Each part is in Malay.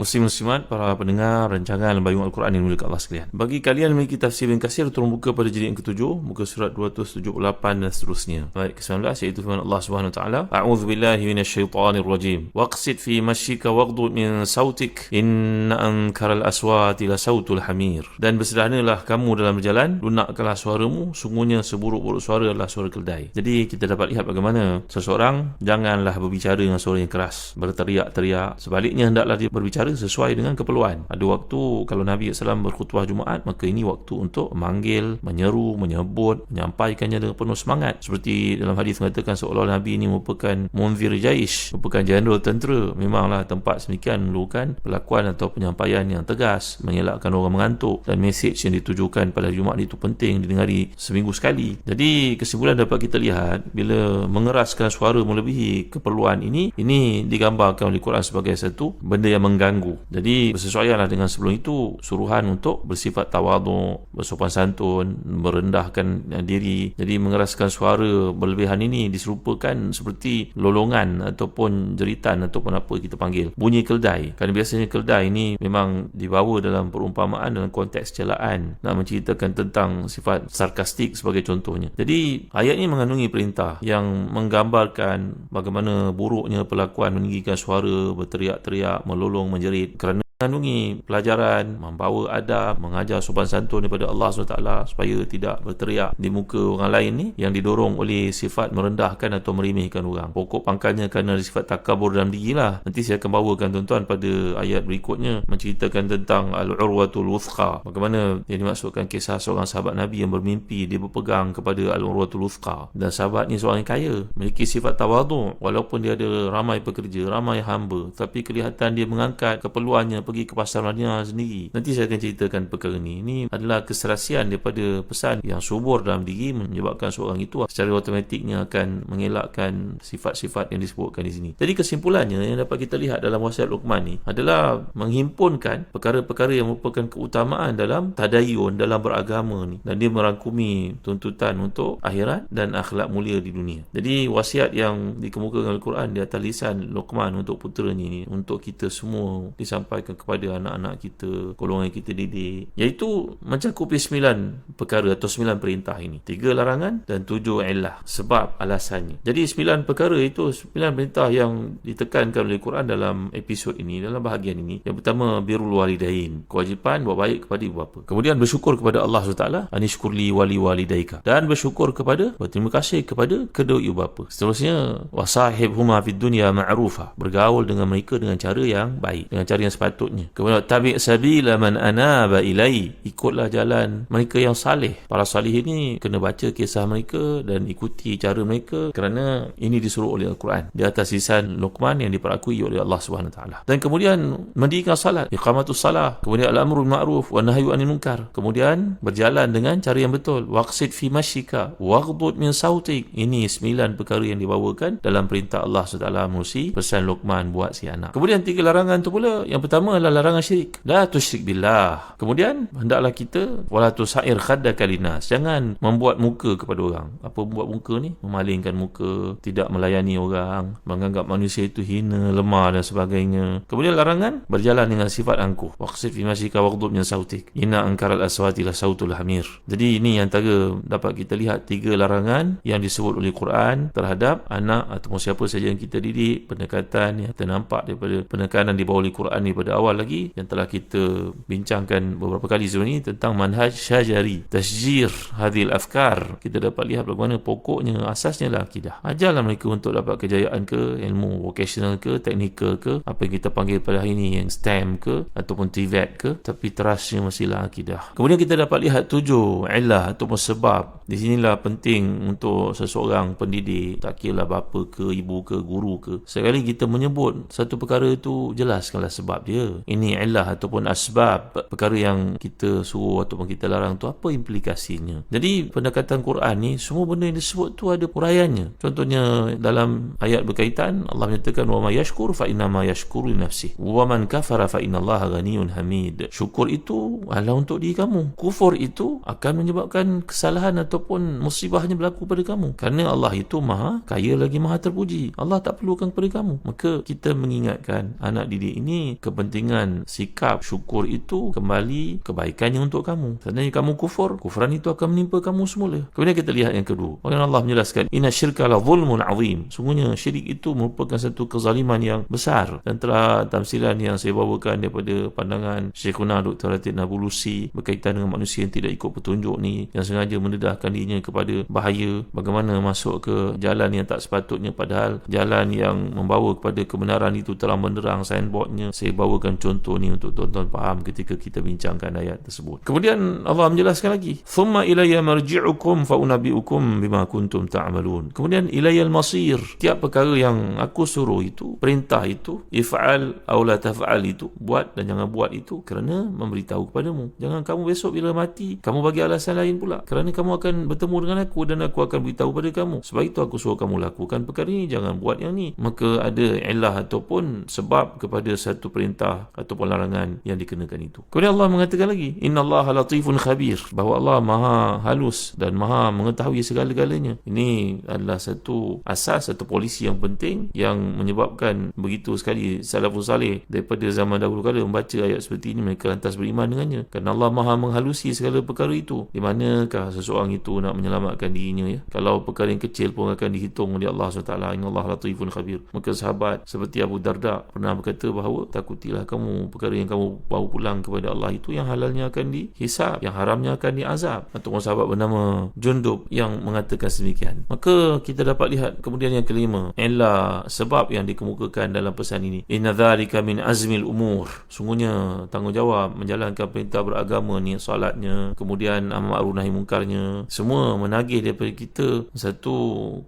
Ibrahim fil alamin innaka Hamidum Majid. Amma ba'd. Muslim muslimat para pendengar rancangan Lembayung Al-Quran yang mulia Allah sekalian. Bagi kalian memiliki tafsir bin kasir turun buka pada jilid yang ketujuh, muka surat 278 dan seterusnya. Baik, ke-19 iaitu firman Allah taala, A'udzu billahi minasyaitonir rajim. Waqsid fi mashika waghdud min sautik inna ankara al-aswati la sautul hamir. Dan bersederhanalah kamu dalam berjalan, lunakkanlah suaramu, sungguhnya seburuk-buruk suara adalah suara keldai. Jadi kita dapat lihat bagaimana seseorang janganlah berbicara dengan suara yang keras, berteriak-teriak. Sebaliknya hendaklah dia berbicara berbicara sesuai dengan keperluan. Ada waktu kalau Nabi SAW berkhutbah Jumaat, maka ini waktu untuk memanggil, menyeru, menyebut, menyampaikannya dengan penuh semangat. Seperti dalam hadis mengatakan seolah Nabi ini merupakan munzir jaish, merupakan jeneral tentera. Memanglah tempat semikian memerlukan pelakuan atau penyampaian yang tegas, mengelakkan orang mengantuk dan mesej yang ditujukan pada Jumaat itu penting didengari seminggu sekali. Jadi kesimpulan dapat kita lihat bila mengeraskan suara melebihi keperluan ini, ini digambarkan oleh Quran sebagai satu benda yang mengganggu mengganggu. Jadi bersesuaianlah dengan sebelum itu suruhan untuk bersifat tawadu, bersopan santun, merendahkan diri. Jadi mengeraskan suara berlebihan ini diserupakan seperti lolongan ataupun jeritan ataupun apa kita panggil. Bunyi keldai. Kerana biasanya keldai ini memang dibawa dalam perumpamaan dalam konteks celaan nak menceritakan tentang sifat sarkastik sebagai contohnya. Jadi ayat ini mengandungi perintah yang menggambarkan bagaimana buruknya pelakuan meninggikan suara, berteriak-teriak, melolong, menjerit kerana mengandungi pelajaran, membawa adab, mengajar sopan santun daripada Allah SWT supaya tidak berteriak di muka orang lain ni yang didorong oleh sifat merendahkan atau merimehkan orang. Pokok pangkalnya kerana sifat takabur dalam diri lah. Nanti saya akan bawakan tuan-tuan pada ayat berikutnya menceritakan tentang Al-Urwatul Wuthqa. Bagaimana dia dimaksudkan kisah seorang sahabat Nabi yang bermimpi dia berpegang kepada Al-Urwatul Wuthqa. Dan sahabat ni seorang yang kaya, memiliki sifat tawadu walaupun dia ada ramai pekerja, ramai hamba. Tapi kelihatan dia mengangkat keperluannya pergi ke pasar Madinah sendiri. Nanti saya akan ceritakan perkara ini. Ini adalah keserasian daripada pesan yang subur dalam diri menyebabkan seorang itu secara automatiknya akan mengelakkan sifat-sifat yang disebutkan di sini. Jadi kesimpulannya yang dapat kita lihat dalam wasiat Luqman ni adalah menghimpunkan perkara-perkara yang merupakan keutamaan dalam tadayun, dalam beragama ni. Dan dia merangkumi tuntutan untuk akhirat dan akhlak mulia di dunia. Jadi wasiat yang dikemukakan Al-Quran di atas lisan Luqman untuk putera ni, untuk kita semua disampaikan kepada anak-anak kita, golongan kita didik, iaitu mencakupi sembilan perkara atau sembilan perintah ini. Tiga larangan dan tujuh ilah sebab alasannya. Jadi sembilan perkara itu sembilan perintah yang ditekankan oleh Quran dalam episod ini, dalam bahagian ini. Yang pertama, birul walidain. Kewajipan buat baik kepada ibu bapa. Kemudian bersyukur kepada Allah SWT. Anishkurli wali walidaika. Dan bersyukur kepada, berterima kasih kepada kedua ibu bapa. Seterusnya, wasahib huma fid dunya ma'rufa. Bergaul dengan mereka dengan cara yang baik. Dengan cara yang sepatutnya berikutnya. Kemudian tabi' sabila man anaba ilai. Ikutlah jalan mereka yang salih. Para salih ini kena baca kisah mereka dan ikuti cara mereka kerana ini disuruh oleh Al-Quran. Di atas lisan Luqman yang diperakui oleh Allah Subhanahu taala. Dan kemudian mendirikan salat, iqamatus salah, kemudian al-amru ma'ruf wa nahyu anil munkar. Kemudian berjalan dengan cara yang betul. Waqsid fi masyika waghdud min sautik. Ini sembilan perkara yang dibawakan dalam perintah Allah SWT melalui pesan Luqman buat si anak. Kemudian tiga larangan tu pula. Yang pertama adalah larangan syirik. La tusyrik billah. Kemudian hendaklah kita wala tusair khaddaka linas. Jangan membuat muka kepada orang. Apa membuat muka ni? Memalingkan muka, tidak melayani orang, menganggap manusia itu hina, lemah dan sebagainya. Kemudian larangan berjalan dengan sifat angkuh. Waqsid fi masyika waghdub min sautik. Inna ankaral aswati la sautul hamir. Jadi ini antara dapat kita lihat tiga larangan yang disebut oleh Quran terhadap anak atau siapa saja yang kita didik pendekatan yang ternampak daripada penekanan di bawah Quran ni pada awal lagi yang telah kita bincangkan beberapa kali sebelum ini tentang manhaj syajari tasjir hadil afkar. Kita dapat lihat bagaimana pokoknya asasnya lah akidah. Ajarlah mereka untuk dapat kejayaan ke ilmu vocational ke teknikal ke apa yang kita panggil pada hari ini yang STEM ke ataupun TVET ke tapi terasnya masihlah akidah. Kemudian kita dapat lihat tujuh ilah ataupun sebab. Di sinilah penting untuk seseorang pendidik tak kira bapa ke ibu ke guru ke. Sekali kita menyebut satu perkara itu jelaskanlah sebab dia ini ilah ataupun asbab perkara yang kita suruh ataupun kita larang tu apa implikasinya? Jadi pendekatan Quran ni semua benda yang disebut tu ada uraiannya. Contohnya dalam ayat berkaitan Allah menyatakan wa may yashkur fa inna ma yashkuru li nafsi wa man kafara fa inna Allah ghaniyun hamid. Syukur itu adalah untuk diri kamu. Kufur itu akan menyebabkan kesalahan ataupun musibahnya berlaku pada kamu. Kerana Allah itu maha kaya lagi maha terpuji. Allah tak perlukan kepada kamu. Maka kita mengingatkan anak didik ini kepentingan sikap syukur itu kembali kebaikannya untuk kamu. Seandainya kamu kufur kufuran itu akan menimpa kamu semula. Kemudian kita lihat yang kedua. Bagaimana Allah menjelaskan inna syirka la zulmun azim. Sungguhnya syirik itu merupakan satu kezaliman yang besar. Dan telah tamsilan yang saya bawakan daripada pandangan Syekhuna Dr. Ratid Nabulusi berkaitan dengan manusia yang tidak ikut petunjuk ni yang sengaja mendedahkan dirinya kepada bahaya bagaimana masuk ke jalan yang tak sepatutnya padahal jalan yang membawa kepada kebenaran itu telah menerang signboardnya saya bawakan contoh ni untuk tuan-tuan faham ketika kita bincangkan ayat tersebut. Kemudian Allah menjelaskan lagi thumma ilayya marji'ukum fa unabbi'ukum bima kuntum ta'malun. Kemudian ilayya al-masir tiap perkara yang aku suruh itu perintah itu if'al aw la taf'al itu buat dan jangan buat itu kerana memberitahu kepadamu. Jangan kamu besok bila mati kamu bagi alasan lain pula. Kerana kamu akan bertemu dengan aku dan aku akan beritahu pada kamu. Sebab itu aku suruh kamu lakukan perkara ini jangan buat yang ni. Maka ada ilah ataupun sebab kepada satu perintah ataupun larangan yang dikenakan itu. Kemudian Allah mengatakan lagi Inna Allah latifun khabir bahawa Allah maha halus dan maha mengetahui segala-galanya. Ini adalah satu asas satu polisi yang penting yang menyebabkan begitu sekali salafus salih daripada zaman dahulu kala membaca ayat seperti ini mereka lantas beriman dengannya. Kerana Allah maha menghalusi segala perkara itu. Di manakah seseorang itu nak menyelamatkan dirinya ya? Kalau perkara yang kecil pun akan dihitung oleh Allah SWT Inna Allah latifun khabir. Maka sahabat seperti Abu Darda pernah berkata bahawa takutilah kamu perkara yang kamu bawa pulang kepada Allah itu yang halalnya akan dihisap yang haramnya akan diazab. Atau sahabat bernama Jundub yang mengatakan sedemikian. Maka kita dapat lihat kemudian yang kelima. Ialah sebab yang dikemukakan dalam pesan ini. Inna dhalika min azmil umur. Sungguhnya tanggungjawab menjalankan perintah beragama ni solatnya kemudian amal ma'ruf nahi mungkarnya. Semua menagih daripada kita satu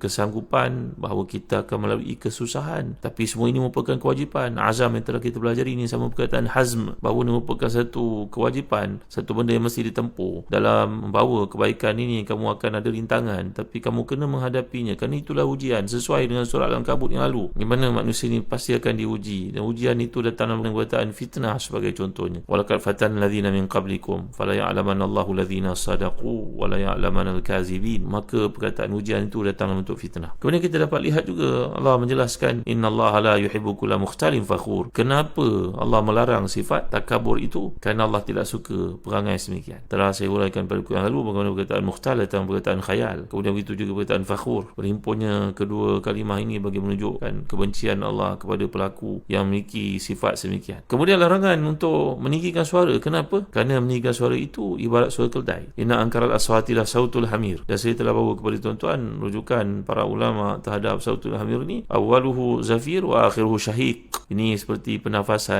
kesanggupan bahawa kita akan melalui kesusahan. Tapi semua ini merupakan kewajipan azam yang telah kita pelajari ini sama perkataan hazm bahawa ini merupakan satu kewajipan satu benda yang mesti ditempuh. Dalam membawa kebaikan ini kamu akan ada rintangan tapi kamu kena menghadapinya. Kerana itulah ujian sesuai dengan surat Al-Kabut yang lalu di mana manusia ini pasti akan diuji. Dan ujian itu datang dalam perkataan fitnah sebagai contohnya. Walakad fatan ladhina min qablikum fala ya'laman Allahu ladhina sadaqu wala ya'laman al-kazibin. Maka perkataan ujian itu datang dalam bentuk fitnah. Kemudian kita dapat lihat juga Allah menjelaskan inna Allah la yuhibbu kulla mukhtalin fakhur. Kenapa Allah melarang sifat takabur itu kerana Allah tidak suka perangai semikian. Telah saya uraikan pada yang lalu bagaimana perkataan mukhtal datang perkataan khayal. Kemudian begitu juga perkataan fakhur. Berhimpunnya kedua kalimah ini bagi menunjukkan kebencian Allah kepada pelaku yang memiliki sifat semikian. Kemudian larangan untuk meninggikan suara. Kenapa? Kerana meninggikan suara itu ibarat suara keldai inna angkaral aswatilah sautul hamir. Dan saya telah bawa kepada tuan-tuan rujukan para ulama terhadap sautul hamir ni awaluhu zafir wa akhiruhu syahik ini seperti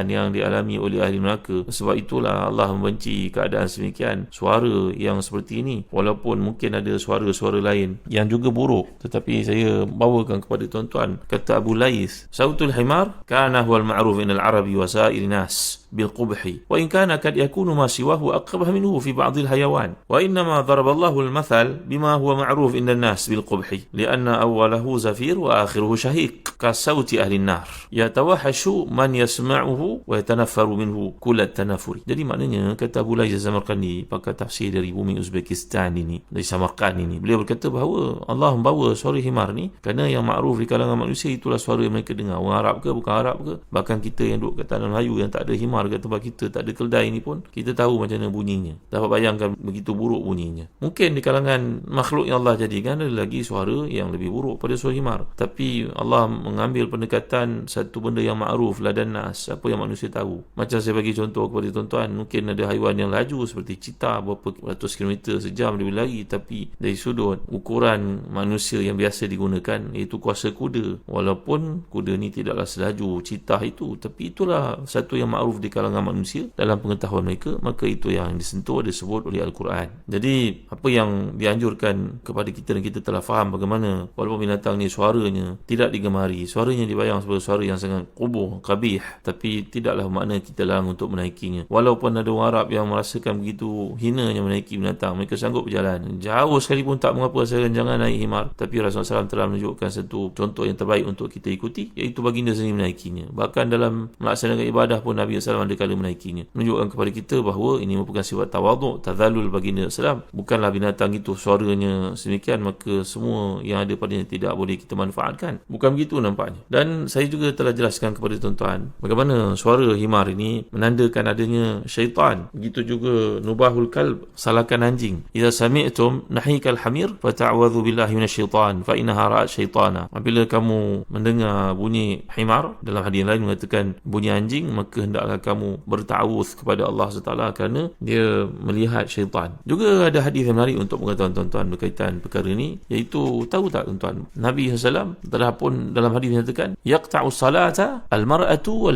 pernafasan yang dialami oleh ahli neraka sebab itulah Allah membenci keadaan semikian suara yang seperti ini walaupun mungkin ada suara-suara lain yang juga buruk tetapi saya bawakan kepada tuan-tuan kata Abu Lais sautul himar kana huwal ma'ruf inal arabi wa sa'ir nas بالقبح وإن كان قد يكون ما سواه أقبح منه في بعض الحيوان وإنما ضرب الله المثل بما هو معروف عند الناس بالقبح لأن أوله زفير وآخره شهيق كصوت أهل النار يتوحش من يسمعه wayatanaffaru minhu kula tanafuri jadi maknanya kata Abu Laiz Samarkandi pakar tafsir dari bumi Uzbekistan ini dari Samarkand ini beliau berkata bahawa Allah membawa suara himar ni kerana yang makruf di kalangan manusia itulah suara yang mereka dengar. Orang Arab ke bukan Arab ke bahkan kita yang duduk kat tanah Melayu yang tak ada himar kat tempat kita tak ada keldai ni pun kita tahu macam mana bunyinya. Dapat bayangkan begitu buruk bunyinya. Mungkin di kalangan makhluk yang Allah jadikan ada lagi suara yang lebih buruk pada suara himar. Tapi Allah mengambil pendekatan satu benda yang makruf ladan nas. Apa yang manusia tahu. Macam saya bagi contoh kepada tuan-tuan mungkin ada haiwan yang laju seperti cita berapa ratus kilometer sejam dia lari tapi dari sudut ukuran manusia yang biasa digunakan iaitu kuasa kuda. Walaupun kuda ni tidaklah selaju cita itu tapi itulah satu yang ma'ruf di kalangan manusia dalam pengetahuan mereka maka itu yang disentuh disebut oleh Al-Quran. Jadi apa yang dianjurkan kepada kita dan kita telah faham bagaimana walaupun binatang ni suaranya tidak digemari suaranya dibayang sebagai suara yang sangat kubuh kabih tapi tidaklah makna kita larang untuk menaikinya. Walaupun ada orang Arab yang merasakan begitu hinanya menaiki binatang mereka sanggup berjalan. Jauh sekalipun tak mengapa saya jangan naik himar tapi Rasulullah SAW telah menunjukkan satu contoh yang terbaik untuk kita ikuti iaitu baginda sendiri menaikinya. Bahkan dalam melaksanakan ibadah pun Nabi SAW ada kala menaikinya. Menunjukkan kepada kita bahawa ini merupakan sifat tawaduk tazalul baginda SAW bukanlah binatang itu suaranya sedemikian maka semua yang ada padanya tidak boleh kita manfaatkan. Bukan begitu nampaknya. Dan saya juga telah jelaskan kepada tuan-tuan bagaimana suara himar ini menandakan adanya syaitan. Begitu juga nubahul kalb salahkan anjing. Idza sami'tum nahikal hamir fata'wadhu billahi minasyaitan fa innaha ra'at syaitana. Apabila kamu mendengar bunyi himar dalam hadis lain mengatakan bunyi anjing maka hendaklah kamu bertawuz kepada Allah SWT kerana dia melihat syaitan. Juga ada hadis yang menarik untuk pengetahuan tuan-tuan berkaitan perkara ini iaitu tahu tak tuan-tuan Nabi SAW telah pun dalam hadis menyatakan yaqta'u salata al-mar'atu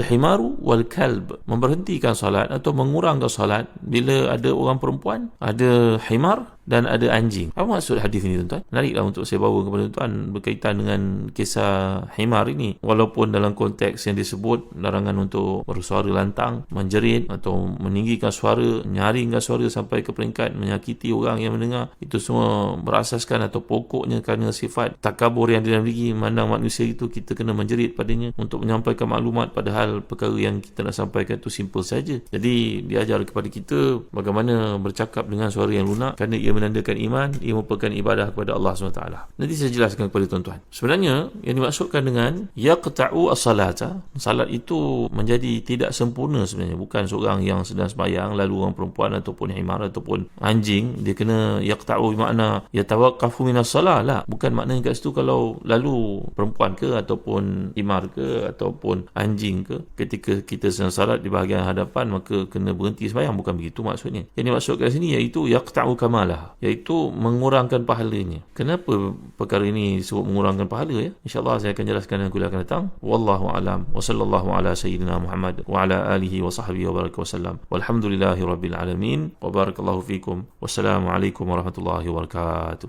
wal-himaru wal-kalb memberhentikan salat atau mengurangkan salat bila ada orang perempuan ada himar dan ada anjing. Apa maksud hadis ini tuan-tuan? Menariklah untuk saya bawa kepada tuan berkaitan dengan kisah himar ini. Walaupun dalam konteks yang disebut larangan untuk bersuara lantang, menjerit atau meninggikan suara, nyaringkan suara sampai ke peringkat menyakiti orang yang mendengar. Itu semua berasaskan atau pokoknya kerana sifat takabur yang dalam diri mandang manusia itu kita kena menjerit padanya untuk menyampaikan maklumat padahal perkara yang kita nak sampaikan itu simple saja. Jadi diajar kepada kita bagaimana bercakap dengan suara yang lunak kerana ia menandakan iman ia merupakan ibadah kepada Allah SWT nanti saya jelaskan kepada tuan-tuan. Sebenarnya yang dimaksudkan dengan yaqta'u as-salata salat itu menjadi tidak sempurna sebenarnya. Bukan seorang yang sedang sembahyang lalu orang perempuan ataupun himar ataupun anjing dia kena yaqta'u makna yatawaqqafu min as-salah lah. Bukan maknanya kat situ kalau lalu perempuan ke ataupun himar ke ataupun anjing ke ketika kita sedang salat di bahagian hadapan maka kena berhenti sembahyang. Bukan begitu maksudnya. Yang dimaksudkan sini iaitu yaqta'u kamalah iaitu mengurangkan pahalanya. Kenapa perkara ini disebut mengurangkan pahala ya? Insya-Allah saya akan jelaskan dalam kuliah akan datang. Wallahu alam wa sallallahu ala sayyidina Muhammad wa ala alihi wa sahbihi wa baraka wasallam. Walhamdulillahi rabbil alamin wa barakallahu fikum. Wassalamu alaikum warahmatullahi wabarakatuh.